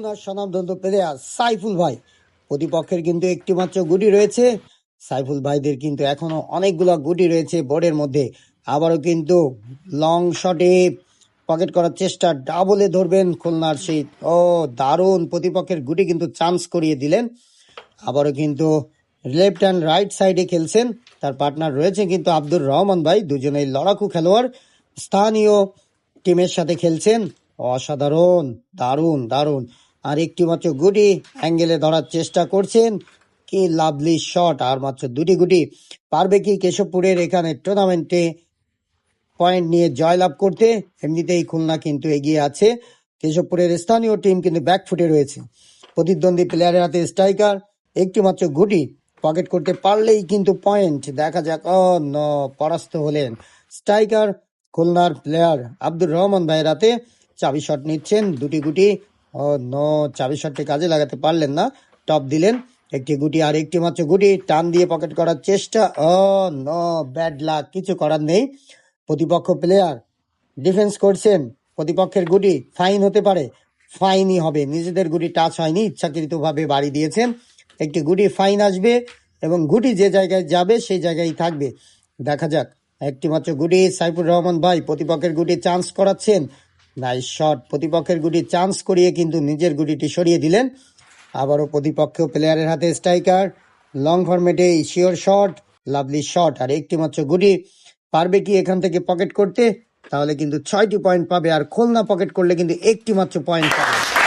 খুলনার স্বনামধন্য প্লেয়ার সাইফুল ভাই। প্রতিপক্ষের কিন্তু একটি মাত্র গুটি রয়েছে। সাইফুল ভাইদের কিন্তু এখনও অনেকগুলো গুটি রয়েছে বোর্ডের মধ্যে। আবারও কিন্তু লং শটে পকেট করার চেষ্টা ডাবলে ধরবেন খুলনার সেই ও, দারুণ প্রতিপক্ষের গুটি কিন্তু চান্স করিয়ে দিলেন। আবারও কিন্তু লেফট অ্যান্ড রাইট সাইডে খেলছেন। তার পার্টনার রয়েছে কিন্তু আব্দুর রহমান ভাই, দুজনেই লড়াকু খেলোয়াড়। স্থানীয় টিমের সাথে খেলছেন। অসাধারণ, দারুণ দারুণ। আর একটি মাত্র গুটি অ্যাঙ্গেলে ধরার চেষ্টা করছেন। কি লাভলি শট, আর মাত্র দুটি গুটি। পারবে কি কেশবপুরের এখানে টুর্নামেন্টে পয়েন্ট নিয়ে জয়লাভ করতে? এমনিতেই খুলনা কিন্তু এগিয়ে আছে। কেশবপুরের স্থানীয় টিম কিন্তু ব্যাকফুটে রয়েছে। প্রতিদ্বন্দ্বী প্লেয়ারের হাতে স্ট্রাইকার একটি মাত্র গুটি। পকেট করতে পারলেই কিন্তু পয়েন্ট দেখা যাক পরাস্ত হলেন। স্ট্রাইকার খুলনার প্লেয়ার আব্দুর রহমান ভাইয়ের হাতে চাবি শট নিচ্ছেন। দুটি গুটি ও, ন, চাবি শটটি কাজে লাগাতে পারলেন না। টপ দিলেন, একটি গুটি আর একটি মাত্র গুটি। টান দিয়ে পকেট করার চেষ্টা। ও, ন, ব্যাড লাক, কিছু করার নেই। প্রতিপক্ষ প্লেয়ার ডিফেন্স করছেন। প্রতিপক্ষের গুটি ফাইন হতে পারে। ফাইনই হবে। নিজেদের গুটি টাচ হয়নি। ইচ্ছাকৃতভাবে বাড়ি দিয়েছেন। একটি গুটি ফাইন আসবে এবং গুটি যে জায়গায় যাবে, সেই জায়গায় থাকবে। দেখা যাক। একটি মাত্র গুটি সাইফুর রহমান ভাই, প্রতিপক্ষের গুটি চান্স করাচ্ছেন। Nice shot. প্রতিপক্ষের গুটি চান্স করিয়ে কিন্তু নিজের গুটিটি সরিয়ে দিলেন। আবারও প্রতিপক্ষ প্লেয়ারের হাতে স্ট্রাইকার লং ফর্মেটে শিওর শট লাভলি শট আর একটি মাত্র গুটি পারবে কি এখান থেকে পকেট করতে? তাহলে কিন্তু ছয়টি পয়েন্ট পাবে। আর খুলনা পকেট করলে কিন্তু একটি মাত্র পয়েন্ট পাবে।